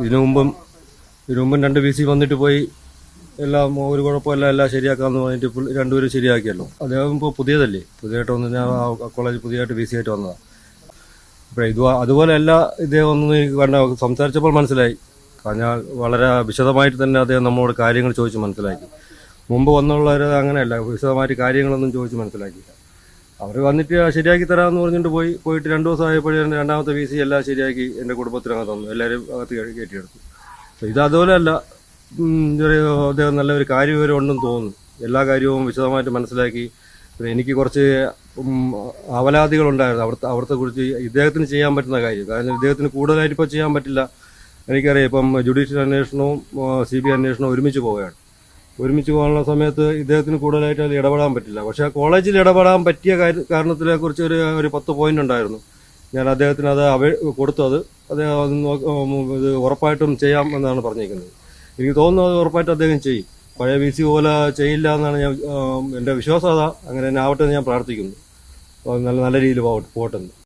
ഇതിനു മുമ്പും ഇതിനു മുമ്പും രണ്ട് വി സി വന്നിട്ട് പോയി. എല്ലാം ഒരു കുഴപ്പമില്ല എല്ലാം ശരിയാക്കാമെന്ന് പറഞ്ഞിട്ട് രണ്ടുപേരും ശരിയാക്കിയല്ലോ. അദ്ദേഹം ഇപ്പോൾ പുതിയതല്ലേ? പുതിയതായിട്ട് വന്ന് ഞാൻ കോളേജ് പുതിയതായിട്ട് വി സി ആയിട്ട് വന്നതാണ് അപ്പോൾ ഇത് അതുപോലെ അല്ല ഇദ്ദേഹം ഒന്ന് കണ്ട സംസാരിച്ചപ്പോൾ മനസ്സിലായി. കാരണം വളരെ വിശദമായിട്ട് തന്നെ അദ്ദേഹം നമ്മളോട് കാര്യങ്ങൾ ചോദിച്ച് മനസ്സിലാക്കി. മുമ്പ് വന്നുള്ളവർ അങ്ങനെയല്ല വിശദമായിട്ട് കാര്യങ്ങളൊന്നും ചോദിച്ച് മനസ്സിലാക്കിയില്ല. അവർ വന്നിട്ട് ശരിയാക്കി തരാമെന്ന് പറഞ്ഞിട്ട് പോയി പോയിട്ട് രണ്ട് ദിവസം ആയപ്പോഴേ രണ്ടാമത്തെ വി സി എല്ലാം ശരിയാക്കി എന്റെ കുടുംബത്തിനകത്ത് തന്നു. എല്ലാവരും അകത്ത് കയറ്റി- കയറ്റിയെടുത്തു. അപ്പോൾ ഇത് അതുപോലെ അല്ല ഉം, ഒരു അദ്ദേഹം നല്ലൊരു കാര്യവിവരം ഉണ്ടെന്ന് തോന്നുന്നു. എല്ലാ കാര്യവും വിശദമായിട്ട് മനസ്സിലാക്കി. എനിക്ക് കുറച്ച് അവലാദികളുണ്ടായിരുന്നു. അവിടുത്തെ അവിടുത്തെ കുറിച്ച് ഇദ്ദേഹത്തിന് ചെയ്യാൻ പറ്റുന്ന കാര്യം. കാരണം ഇദ്ദേഹത്തിന് കൂടുതലായിട്ട് ഇപ്പോൾ ചെയ്യാൻ പറ്റില്ല. എനിക്കറിയാം ഇപ്പം ജുഡീഷ്യൽ അന്വേഷണവും സി ബി ഐ അന്വേഷണവും ഒരുമിച്ച് പോവുകയാണ്. ഒരുമിച്ച് പോകാനുള്ള സമയത്ത് ഇദ്ദേഹത്തിന് കൂടുതലായിട്ട് അതിൽ ഇടപെടാൻ പറ്റില്ല. പക്ഷേ കോളേജിൽ ഇടപെടാൻ പറ്റിയ കാരണത്തിനെ കുറിച്ച് ഒരു ഒരു പത്ത് പോയിന്റ് ഉണ്ടായിരുന്നു. ഞാൻ അദ്ദേഹത്തിന് അത് അവ അദ്ദേഹം അത് നോ- ഇത് ഉറപ്പായിട്ടും ചെയ്യാം എന്നാണ് പറഞ്ഞിരിക്കുന്നത്. എനിക്ക് തോന്നുന്നു അത് ഉറപ്പായിട്ട് അദ്ദേഹം ചെയ്യും. പഴയ വി സി പോലെ ചെയ്യില്ല എന്നാണ് ഞാൻ എന്റെ വിശ്വാസം. അതാ അങ്ങനെ തന്നെ ആവട്ടെ എന്ന് ഞാൻ പ്രാർത്ഥിക്കുന്നു. നല്ല നല്ല രീതിയിൽ പോകട്ടെ പോട്ടെന്ന്.